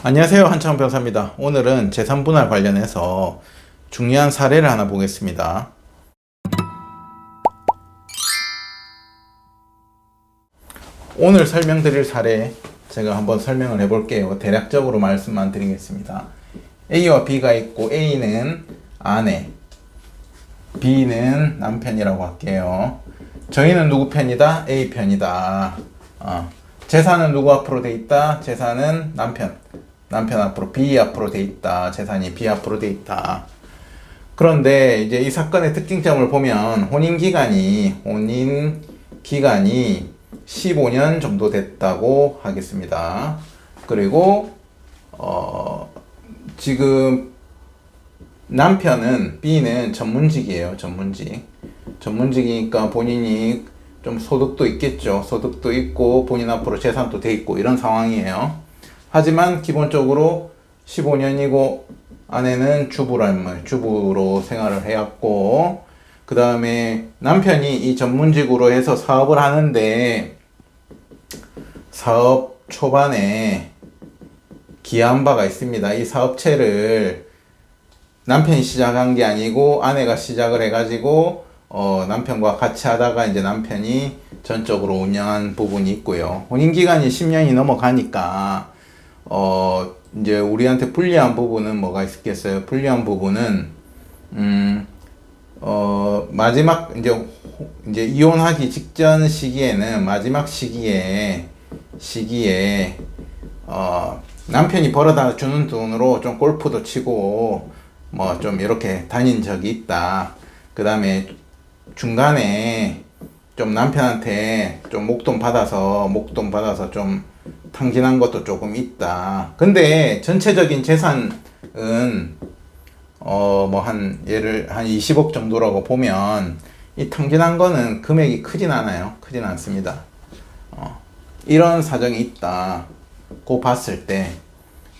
안녕하세요 한창 변사입니다. 오늘은 재산 분할 관련해서 중요한 사례를 하나 보겠습니다. 오늘 설명드릴 사례 제가 한번 설명을 해 볼게요. 대략적으로 말씀만 드리겠습니다. A와 B가 있고 A는 아내, B는 남편이라고 할게요. 저희는 누구 편이다? A 편이다. 어. 재산은 누구 앞으로 돼 있다? 재산은 남편. 남편 앞으로 B 앞으로 돼 있다. 재산이 B 앞으로 돼 있다. 그런데 이제 이 사건의 특징점을 보면 혼인 기간이 혼인 기간이 15년 정도 됐다고 하겠습니다. 그리고 어 지금 남편은 B는 전문직이에요. 전문직. 전문직이니까 본인이 좀 소득도 있겠죠. 소득도 있고 본인 앞으로 재산도 돼 있고 이런 상황이에요. 하지만 기본적으로 15년이고 아내는 주부란 말, 주부로 생활을 해왔고 그 다음에 남편이 이 전문직으로 해서 사업을 하는데 사업 초반에 기여한 바가 있습니다. 이 사업체를 남편이 시작한 게 아니고 아내가 시작을 해가지고 어, 남편과 같이 하다가 이제 남편이 전적으로 운영한 부분이 있고요. 혼인 기간이 10년이 넘어가니까 어, 이제 우리한테 불리한 부분은 뭐가 있겠어요? 불리한 부분은 음, 어, 마지막 이제 호- 이제 이혼하기 직전 시기에는 마지막 시기에 시기에 어, 남편이 벌어다 주는 돈으로 좀 골프도 치고 뭐 좀 이렇게 다닌 적이 있다. 그 다음에 중간에 좀 남편한테 좀 목돈 받아서 목돈 받아서 좀 탕진한 것도 조금 있다. 근데 전체적인 재산은 어 뭐 한 예를 한 20억 정도라고 보면 이 탕진한 거는 금액이 크진 않아요. 크진 않습니다. 어, 이런 사정이 있다. 고 봤을 때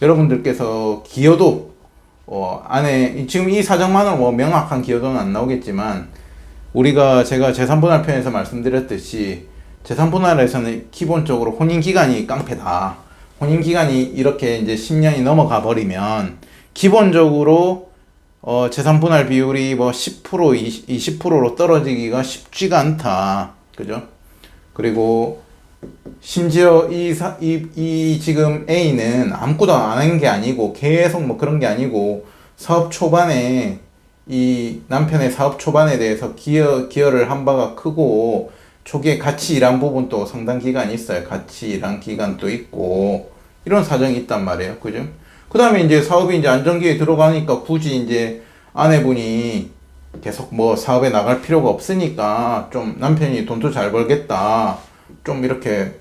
여러분들께서 기여도 어, 안에 지금 이 사정만으로 뭐 명확한 기여도는 안 나오겠지만 우리가 제가 재산분할 편에서 말씀드렸듯이 재산분할에서는 기본적으로 혼인 기간이 깡패다. 혼인 기간이 이렇게 이제 10년이 넘어가 버리면 기본적으로 어, 재산분할 비율이 뭐 10% 20, 20%로 떨어지기가 쉽지가 않다. 그죠? 그리고 심지어 이, 사, 이, 이 지금 A는 아무것도 안 한 게 아니고 계속 뭐 그런 게 아니고 사업 초반에 이 남편의 사업 초반에 대해서 기여, 기여를 한 바가 크고 초기에 같이 일한 부분도 상당 기간이 있어요. 같이 일한 기간도 있고 이런 사정이 있단 말이에요. 그죠? 그 다음에 이제 사업이 이제 안정기에 들어가니까 굳이 이제 아내분이 계속 뭐 사업에 나갈 필요가 없으니까 좀 남편이 돈도 잘 벌겠다. 좀 이렇게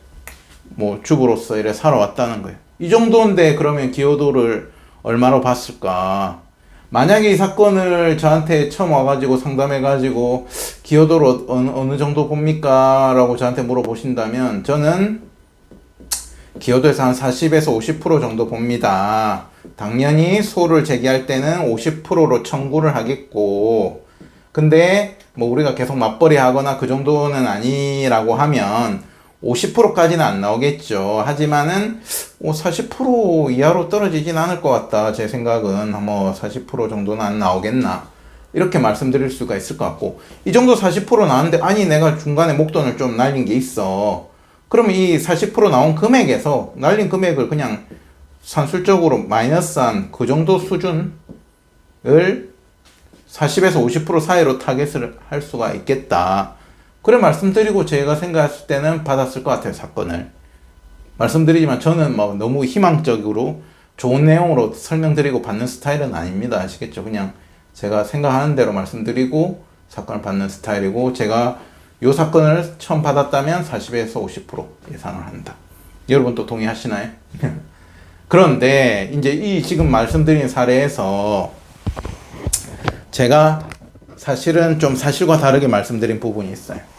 뭐 주부로서 이래 살아왔다는 거예요. 이 정도인데 그러면 기여도를 얼마로 봤을까? 만약에 이 사건을 저한테 처음 와가지고 상담해가지고 기여도를 어느, 어느 정도 봅니까? 라고 저한테 물어보신다면 저는 기여도에서 한 40에서 50% 정도 봅니다. 당연히 소를 제기할 때는 50%로 청구를 하겠고, 근데 뭐 우리가 계속 맞벌이 하거나 그 정도는 아니라고 하면 50%까지는 안 나오겠죠. 하지만은 뭐40% 이하로 떨어지진 않을 것 같다. 제 생각은 뭐 40% 정도는 안 나오겠나. 이렇게 말씀드릴 수가 있을 것 같고 이 정도 40% 나왔는데 아니 내가 중간에 목돈을 좀 날린 게 있어. 그러면 이40% 나온 금액에서 날린 금액을 그냥 산술적으로 마이너스한 그 정도 수준을 40에서 50% 사이로 타겟을 할 수가 있겠다. 그래 말씀드리고 제가 생각했을 때는 받았을 것 같아요 사건을. 말씀드리지만 저는 뭐 너무 희망적으로 좋은 내용으로 설명드리고 받는 스타일은 아닙니다. 아시겠죠? 그냥 제가 생각하는 대로 말씀드리고 사건을 받는 스타일이고 제가 요 사건을 처음 받았다면 40에서 50% 예상을 한다. 여러분 또 동의하시나요? 그런데 이제 이 지금 말씀드린 사례에서 제가 사실은 좀 사실과 다르게 말씀드린 부분이 있어요.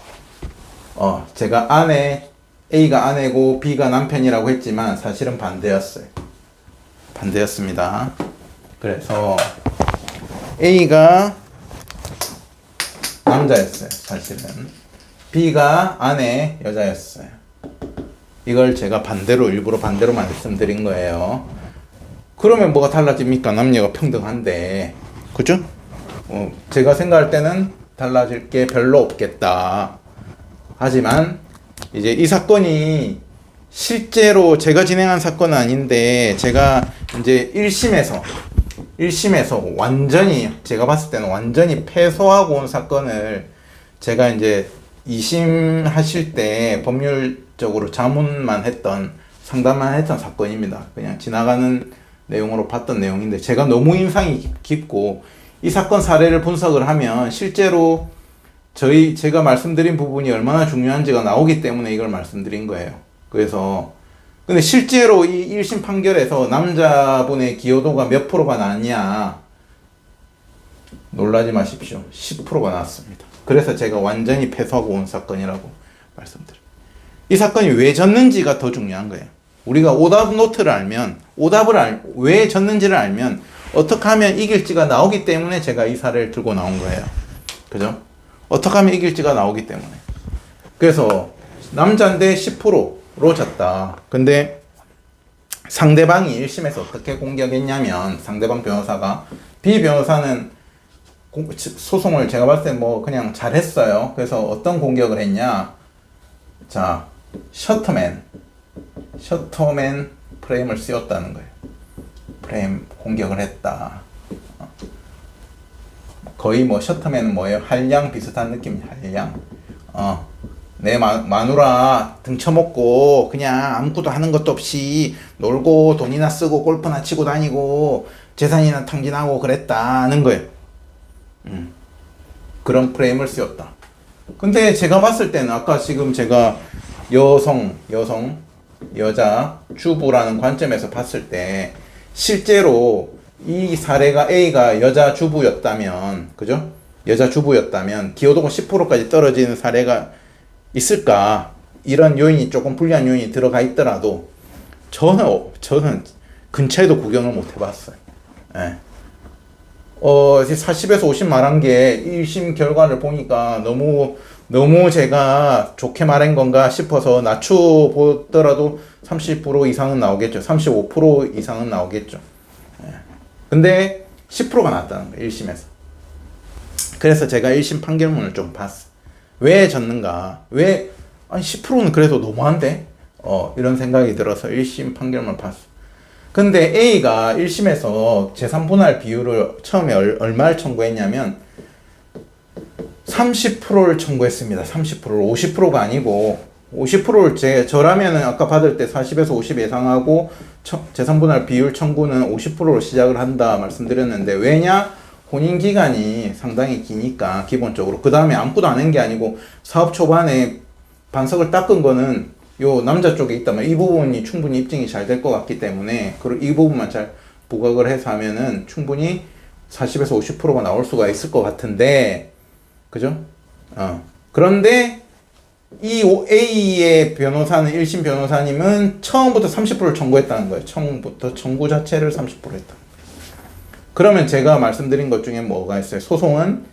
어, 제가 아내, A가 아내고 B가 남편이라고 했지만 사실은 반대였어요. 반대였습니다. 그래서 A가 남자였어요. 사실은. B가 아내 여자였어요. 이걸 제가 반대로 일부러 반대로 말씀드린 거예요. 그러면 뭐가 달라집니까? 남녀가 평등한데. 그죠? 어, 제가 생각할 때는 달라질 게 별로 없겠다. 하지만 이제 이 사건이 실제로 제가 진행한 사건은 아닌데 제가 이제 1심에서 1심에서 완전히 제가 봤을 때는 완전히 패소하고 온 사건을 제가 이제 2심 하실 때 법률적으로 자문만 했던 상담만 했던 사건입니다. 그냥 지나가는 내용으로 봤던 내용인데 제가 너무 인상이 깊- 깊고 이 사건 사례를 분석을 하면 실제로 저희 제가 말씀드린 부분이 얼마나 중요한지가 나오기 때문에 이걸 말씀드린 거예요. 그래서 근데 실제로 이 1심 판결에서 남자분의 기여도가 몇 프로가 나왔냐 놀라지 마십시오. 10%가 나왔습니다. 그래서 제가 완전히 패소하고 온 사건이라고 말씀드려요. 이 사건이 왜 졌는지가 더 중요한 거예요. 우리가 오답 노트를 알면 오답을 알, 왜 졌는지를 알면 어떻게 하면 이길지가 나오기 때문에 제가 이 사례를 들고 나온 거예요. 그죠? 어떻게 하면 이길지가 나오기 때문에. 그래서 남자인데 10%로 졌다. 근데 상대방이 1심에서 어떻게 공격했냐면 상대방 변호사가 B 변호사는 공- 소송을 제가 봤을 때 뭐 그냥 잘했어요. 그래서 어떤 공격을 했냐? 자, 셔터맨, 셔터맨 프레임을 씌웠다는 거예요. 프레임 공격을 했다. 어. 거의 뭐 셔터맨은 뭐예요? 한량 비슷한 느낌이야. 한량. 어. 내 마, 마누라 등쳐먹고 그냥 아무것도 하는 것도 없이 놀고 돈이나 쓰고 골프나 치고 다니고 재산이나 탕진하고 그랬다는 거예요. 음. 그런 프레임을 씌웠다. 근데 제가 봤을 때는 아까 지금 제가 여성, 여성, 여자, 주부라는 관점에서 봤을 때 실제로 이 사례가 A가 여자 주부였다면, 그죠? 여자 주부였다면 기여도가 10%까지 떨어지는 사례가 있을까? 이런 요인이 조금 불리한 요인이 들어가 있더라도 저는, 저는 근처에도 구경을 못 해봤어요. 예. 어, 40에서 50 말한 게 1심 결과를 보니까 너무, 너무 제가 좋게 말한 건가 싶어서 낮춰보더라도 30% 이상은 나오겠죠. 35% 이상은 나오겠죠. 예. 근데 10%가 났다는 거예요, 1심에서. 그래서 제가 1심 판결문을 좀 봤어. 왜 졌는가? 왜, 아니, 10%는 그래도 너무한데? 어, 이런 생각이 들어서 1심 판결문을 봤어. 근데 A가 1심에서 재산 분할 비율을 처음에 얼, 얼마를 청구했냐면 30%를 청구했습니다. 30%를 50%가 아니고 50%를 제 저라면은 아까 받을 때 40에서 50 예상하고 처, 재산분할 비율 청구는 50%로 시작을 한다 말씀드렸는데 왜냐? 혼인 기간이 상당히 기니까 기본적으로 그 다음에 아무것도 안 한 게 아니고 사업 초반에 반석을 닦은 거는 요 남자 쪽에 있다면 이 부분이 충분히 입증이 잘 될 것 같기 때문에 그리고 이 부분만 잘 부각을 해서 하면은 충분히 40에서 50%가 나올 수가 있을 것 같은데 그죠? 어. 그런데 이 오- A의 변호사는 1심 변호사님은 처음부터 30%를 청구했다는 거예요. 처음부터 청구 자체를 30% 했다. 그러면 제가 말씀드린 것 중에 뭐가 있어요? 소송은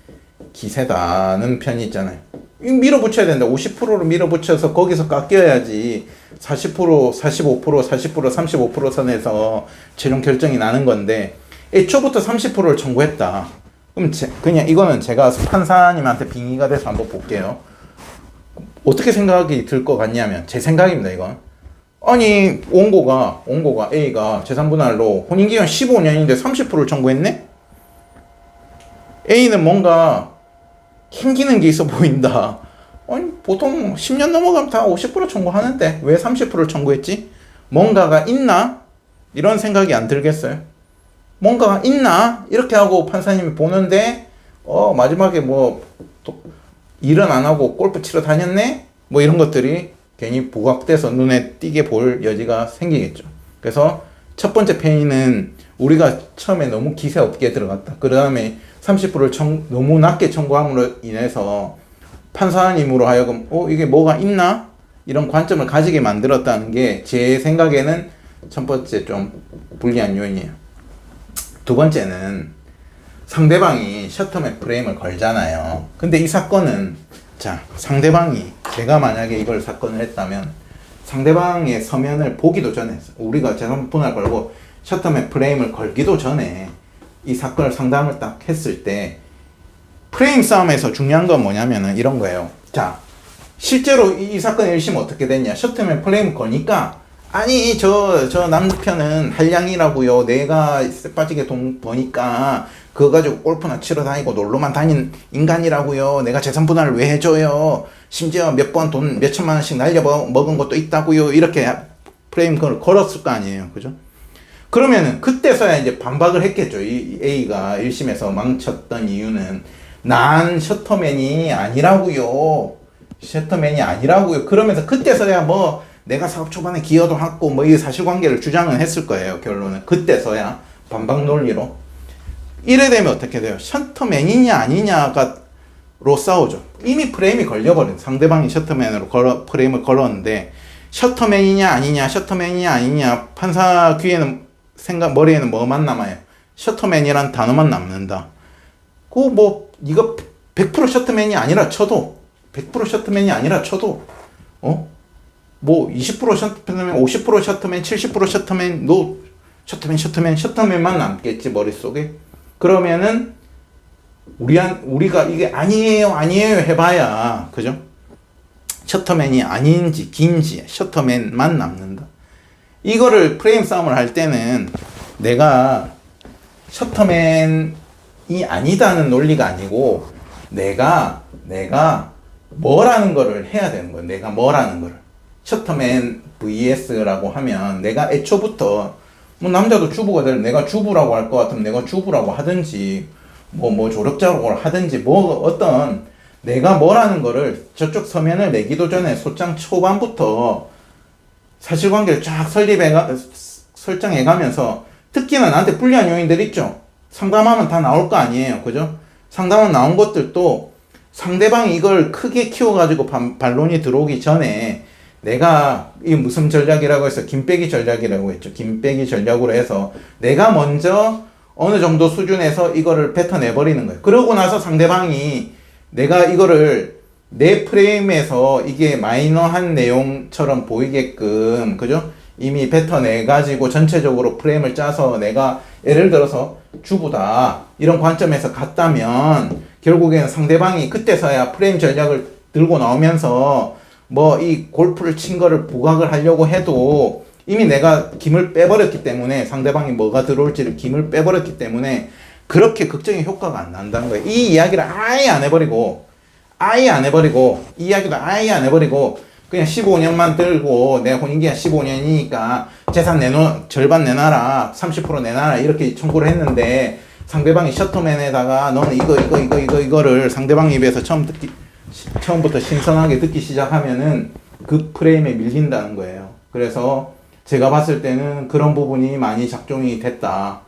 기세다는 편이 있잖아요. 이 밀어붙여야 된다. 50%로 밀어붙여서 거기서 깎여야지 40%, 45%, 40%, 35% 선에서 최종 결정이 나는 건데 애초부터 30%를 청구했다. 그럼 제, 그냥 이거는 제가 판사님한테 빙의가 돼서 한번 볼게요. 어떻게 생각이 들 것 같냐면 제 생각입니다. 이건 아니 원고가 원고가 A가 재산분할로 혼인기간 15년인데 30%를 청구했네. A는 뭔가 캥기는 게 있어 보인다. 아니 보통 10년 넘어가면 다 50% 청구하는데 왜 30%를 청구했지? 뭔가가 있나? 이런 생각이 안 들겠어요. 뭔가가 있나? 이렇게 하고 판사님이 보는데 어 마지막에 뭐또 일은 안 하고 골프 치러 다녔네? 뭐 이런 것들이 괜히 부각돼서 눈에 띄게 볼 여지가 생기겠죠. 그래서 첫 번째 페인은 우리가 처음에 너무 기세 없게 들어갔다. 그 다음에 30%를 청, 너무 낮게 청구함으로 인해서 판사님으로 하여금 어 이게 뭐가 있나 이런 관점을 가지게 만들었다는 게 제 생각에는 첫 번째 좀 불리한 요인이에요. 두 번째는 상대방이 셔터맨 프레임을 걸잖아요. 근데 이 사건은 자 상대방이 제가 만약에 이걸 사건을 했다면 상대방의 서면을 보기도 전에 우리가 재산 분할 걸고 셔터맨 프레임을 걸기도 전에 이 사건을 상담을 딱 했을 때 프레임 싸움에서 중요한 건 뭐냐면은 이런 거예요. 자, 실제로 이, 이 사건의 1심 어떻게 됐냐? 셔터맨 프레임 거니까 아니 저 저 남편은 한량이라고요. 내가 빠지게 돈 버니까 그거 가지고 골프나 치러 다니고 놀러만 다닌 인간이라고요. 내가 재산 분할을 왜 해줘요? 심지어 몇 번 돈 몇 천만 원씩 날려 먹- 먹은 것도 있다고요. 이렇게 프레임 그걸 걸었을 거 아니에요. 그죠? 그러면은 그때서야 이제 반박을 했겠죠. 이 A가 1심에서 망쳤던 이유는 난 셔터맨이 아니라고요. 셔터맨이 아니라고요. 그러면서 그때서야 뭐 내가 사업 초반에 기여도 했고 뭐 이 사실관계를 주장은 했을 거예요. 결론은 그때서야 반박 논리로 이래 되면 어떻게 돼요? 셔터맨이냐 아니냐가 로 싸우죠. 이미 프레임이 걸려버린 상대방이 셔터맨으로 걸어, 프레임을 걸었는데 셔터맨이냐 아니냐 셔터맨이냐 아니냐 판사 귀에는 생각 머리에는 뭐만 남아요? 셔터맨이란 단어만 남는다. 그뭐 이거 100% 셔터맨이 아니라 쳐도 100% 셔터맨이 아니라 쳐도 어? 뭐 20% 셔터맨, 50% 셔터맨, 70% 셔터맨, 노 셔터맨, 셔터맨, 셔터맨만 남겠지 머릿속에. 그러면은 우리한 우리가 이게 아니에요, 아니에요 해봐야 그죠? 셔터맨이 아닌지 긴지 셔터맨만 남는다. 이거를 프레임 싸움을 할 때는 내가 셔터맨이 아니다는 논리가 아니고 내가 내가 뭐라는 거를 해야 되는 거예요. 내가 뭐라는 거를. 셔터맨 vs라고 하면 내가 애초부터 뭐 남자도 주부가 되면 내가 주부라고 할 것 같으면 내가 주부라고 하든지 뭐뭐 조력자라고 하든지 뭐 어떤 내가 뭐라는 거를 저쪽 서면을 내기도 전에 소장 초반부터 사실관계를 쫙 설립해가 설정해가면서 특히나 나한테 불리한 요인들 있죠. 상담하면 다 나올 거 아니에요, 그죠? 상담은 나온 것들도 상대방이 이걸 크게 키워가지고 반, 반론이 들어오기 전에 내가 이 무슨 전략이라고 해서 김빼기 전략이라고 했죠. 김빼기 전략으로 해서 내가 먼저 어느 정도 수준에서 이거를 뱉어내 버리는 거예요. 그러고 나서 상대방이 내가 이거를 내 프레임에서 이게 마이너한 내용처럼 보이게끔, 그죠? 이미 뱉어내 가지고 전체적으로 프레임을 짜서 내가 예를 들어서 주부다. 이런 관점에서 갔다면 결국에는 상대방이 그때서야 프레임 전략을 들고 나오면서 뭐 이 골프를 친 거를 부각을 하려고 해도 이미 내가 김을 빼버렸기 때문에 상대방이 뭐가 들어올지를 김을 빼버렸기 때문에 그렇게 극적인 효과가 안 난다는 거예요. 이 이야기를 아예 안 해버리고 아예 안 해버리고 이 이야기도 아예 안 해버리고 그냥 15년만 들고 내 혼인기간 15년이니까 재산 내놓 절반 내놔라 30% 내놔라 이렇게 청구를 했는데 상대방이 셔터맨에다가 너는 이거 이거 이거 이거 이거를 상대방 입에서 처음 듣기 시- 처음부터 신선하게 듣기 시작하면은 그 프레임에 밀린다는 거예요. 그래서 제가 봤을 때는 그런 부분이 많이 작동이 됐다.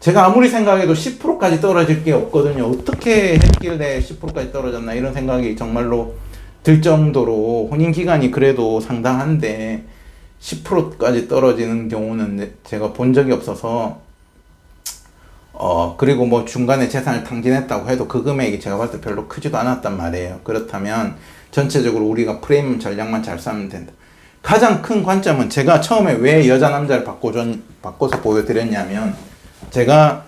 제가 아무리 생각해도 10%까지 떨어질 게 없거든요. 어떻게 했길래 10%까지 떨어졌나 이런 생각이 정말로 들 정도로 혼인 기간이 그래도 상당한데 10%까지 떨어지는 경우는 내- 제가 본 적이 없어서 어 그리고 뭐 중간에 재산을 탕진했다고 해도 그 금액이 제가 봤을 때 별로 크지도 않았단 말이에요. 그렇다면 전체적으로 우리가 프레임 전략만 잘 쌓으면 된다. 가장 큰 관점은 제가 처음에 왜 여자 남자를 바꿔줘 바꿔서 보여드렸냐면 제가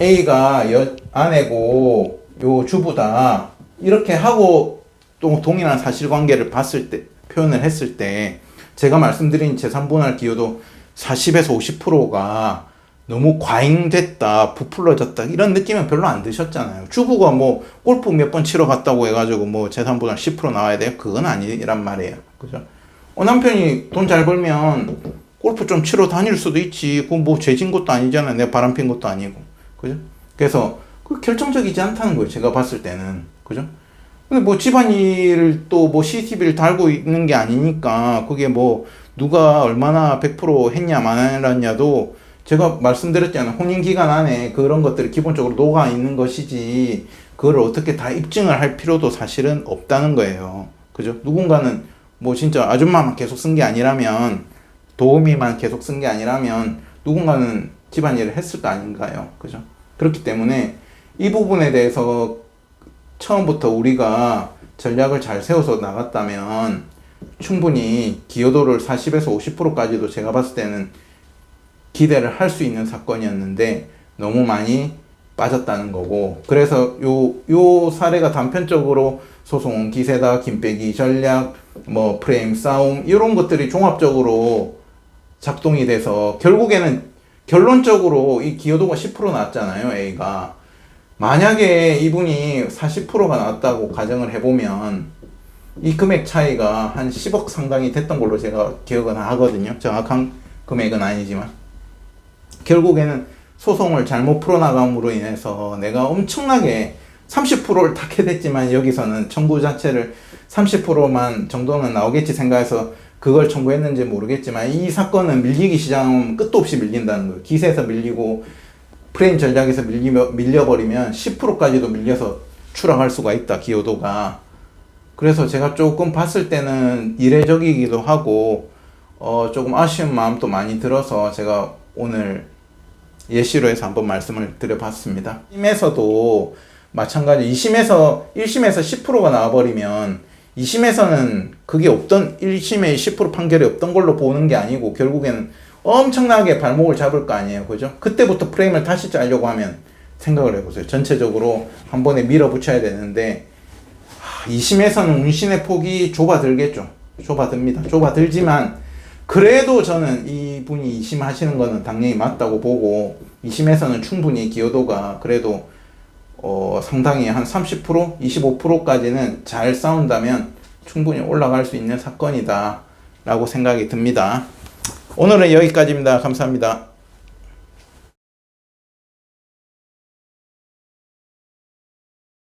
A가 여, 아내고 요 주부다 이렇게 하고 또 동일한 사실관계를 봤을 때 표현을 했을 때 제가 말씀드린 재산분할 기여도 40에서 50%가 너무 과잉됐다, 부풀러졌다 이런 느낌은 별로 안 드셨잖아요. 주부가 뭐 골프 몇 번 치러 갔다고 해가지고 뭐 재산분할 10% 나와야 돼요? 그건 아니란 말이에요. 그죠? 어, 남편이 돈 잘 벌면 골프 좀 치러 다닐 수도 있지. 그건 뭐 죄진 것도 아니잖아요. 내가 바람 핀 것도 아니고. 그죠? 그래서 그 결정적이지 않다는 거예요. 제가 봤을 때는. 그죠? 근데 뭐 집안일을 또 뭐 CCTV를 달고 있는 게 아니니까 그게 뭐 누가 얼마나 100% 했냐 마냐도 제가 말씀드렸잖아요. 혼인 기간 안에 그런 것들이 기본적으로 녹아 있는 것이지 그걸 어떻게 다 입증을 할 필요도 사실은 없다는 거예요. 그죠? 누군가는 뭐 진짜 아줌마만 계속 쓴 게 아니라면 도우미만 계속 쓴 게 아니라면 누군가는 집안일을 했을 거 아닌가요? 그죠? 그렇기 때문에 이 부분에 대해서 처음부터 우리가 전략을 잘 세워서 나갔다면 충분히 기여도를 40에서 50%까지도 제가 봤을 때는 기대를 할 수 있는 사건이었는데 너무 많이 빠졌다는 거고. 그래서 요 요 사례가 단편적으로 소송 기세다 김빼기 전략 뭐 프레임 싸움 이런 것들이 종합적으로 작동이 돼서 결국에는 결론적으로 이 기여도가 10% 나왔잖아요 A가. 만약에 이분이 40%가 나왔다고 가정을 해보면 이 금액 차이가 한 10억 상당이 됐던 걸로 제가 기억은 하거든요. 정확한 금액은 아니지만 결국에는 소송을 잘못 풀어나감으로 인해서 내가 엄청나게 30%를 탁해 됐지만 여기서는 청구 자체를 30%만 정도는 나오겠지 생각해서 그걸 청구했는지 모르겠지만 이 사건은 밀리기 시작하면 끝도 없이 밀린다는 거예요. 기세에서 밀리고 프레임 전략에서 밀리며, 밀려버리면 10%까지도 밀려서 추락할 수가 있다, 기여도가. 그래서 제가 조금 봤을 때는 이례적이기도 하고, 어, 조금 아쉬운 마음도 많이 들어서 제가 오늘 예시로 해서 한번 말씀을 드려봤습니다. 1심에서도 마찬가지 2심에서 1심에서 10%가 나와버리면 2심에서는 그게 없던 1심에 10% 판결이 없던 걸로 보는 게 아니고 결국에는 엄청나게 발목을 잡을 거 아니에요. 그죠? 그때부터 프레임을 다시 짜려고 하면 생각을 해보세요. 전체적으로 한 번에 밀어붙여야 되는데 2심에서는 운신의 폭이 좁아들겠죠. 좁아듭니다. 좁아들지만 그래도 저는 이분이 2심 하시는 거는 당연히 맞다고 보고 2심에서는 충분히 기여도가 그래도 어, 상당히 한 30%, 25%까지는 잘 싸운다면 충분히 올라갈 수 있는 사건이다 라고 생각이 듭니다. 오늘은 여기까지입니다. 감사합니다.